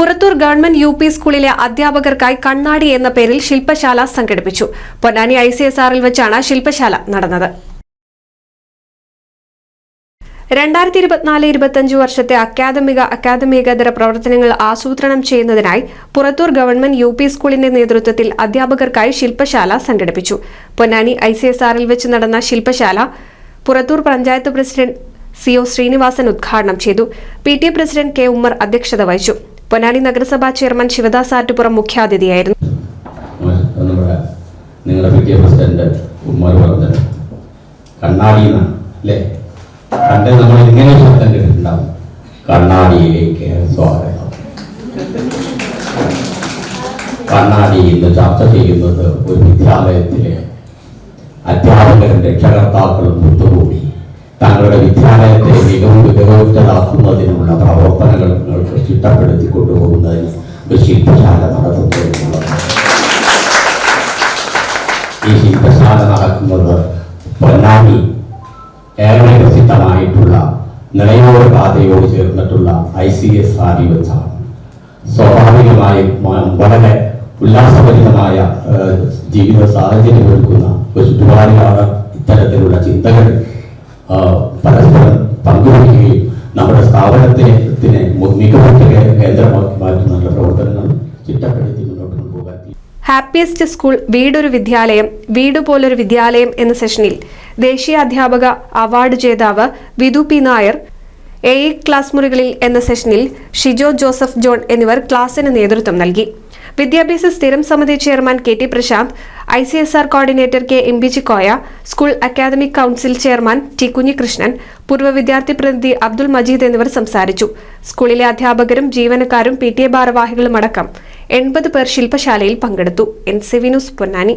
Purathur government U P സ്കൂളിലെ അധ്യാപകർക്കായി കണ്ണാടി എന്ന പേരിൽ ശില്പശാല സംഘടിപ്പിച്ചു. പൊന്നാനി ഐ സി എസ് ആറിൽ വെച്ചാണ് ശില്പശാല നടന്നത്. രണ്ടായിരത്തി ഇരുപത്തിനാല് വർഷത്തെ അക്കാദമിക അക്കാദമികേതര പ്രവർത്തനങ്ങൾ ആസൂത്രണം ചെയ്യുന്നതിനായി പുറത്തൂർ ഗവൺമെന്റ് യു പി സ്കൂളിന്റെ നേതൃത്വത്തിൽ അധ്യാപകർക്കായി ശില്പശാല സംഘടിപ്പിച്ചു. പൊന്നാനി ഐ സി എസ് ആറിൽ വെച്ച് നടന്ന ശില്പശാല Purathur panchayat president C O Srinivasan ഉദ്ഘാടനം ചെയ്തു. P T A president K Ummer അധ്യക്ഷത വഹിച്ചു. പൊന്നാനി നഗരസഭാ ചെയർമാൻ ശിവദാസ് ആറ്റുപുറം മുഖ്യാതിഥിയായിരുന്നു. കണ്ണാടി ഇന്ന് ചർച്ച ചെയ്യുന്നത് ഒരു വിദ്യാലയത്തിലെ അധ്യാപകരും രക്ഷകർത്താക്കളും ഒത്തുകൂടി തങ്ങളുടെ വിദ്യാലയത്തെ മികവ് മികവുറ്റതാക്കുന്നതിനുള്ള പ്രവർത്തനങ്ങൾക്ക് ചിട്ടപ്പെടുത്തി കൊണ്ടുപോകുന്നതിന് ഒരു ശില്പശാല നടത്തുന്നതിനുള്ളതാണ് ഈ ശില്പശാല നടക്കുന്നത് പൊന്നാനി ഏറെ പ്രസിദ്ധമായിട്ടുള്ള നിളയോട് പാതയോട് ചേർന്നിട്ടുള്ള ഐ സി എസ് ആറിൽ വെച്ചാണ് സ്വാഭാവികമായും വളരെ ഉല്ലാസഭരിതമായ ജീവിത സാഹചര്യം ഒരുക്കുന്ന ഒരു ചുറ്റുപാടിലാണ് ഇത്തരത്തിലുള്ള ചിന്തകൾ പരസ്പരം പങ്കുവയ്ക്കുകയും നമ്മുടെ സ്ഥാപനത്തിനെ ത്തിനെ മികവുറ്റ കേന്ദ്രമാക്കി മാറ്റുന്നതിനുള്ള പ്രവർത്തനങ്ങൾ ചിട്ടപ്പെടുത്തി മുന്നോട്ട് കൊണ്ടുപോകാൻ ഹാപ്പിയസ്റ്റ് സ്കൂൾ വീടൊരു വിദ്യാലയം വീട് പോലൊരു വിദ്യാലയം എന്ന സെഷനിൽ ദേശീയ അധ്യാപക അവാർഡ് ജേതാവ് Vidhu P Nair A class മുറികളിൽ എന്ന സെഷനിൽ ഷിജോ ജോസഫ് ജോൺ എന്നിവർ ക്ലാസിന് നേതൃത്വം നൽകി. വിദ്യാഭ്യാസ സ്ഥിരം സമിതി chairman K T Prasanth I C S R coordinator K M B Koya school academic council chairman T Kunhikrishnan പൂർവ വിദ്യാർത്ഥി പ്രതിനിധി അബ്ദുൾ മജീദ് എന്നിവർ സംസാരിച്ചു. സ്കൂളിലെ അധ്യാപകരും ജീവനക്കാരും പി ടി എ ഭാരവാഹികളുമടക്കം എൺപത് പേർ ശില്പശാലയിൽ പങ്കെടുത്തു. N C V news Ponnani.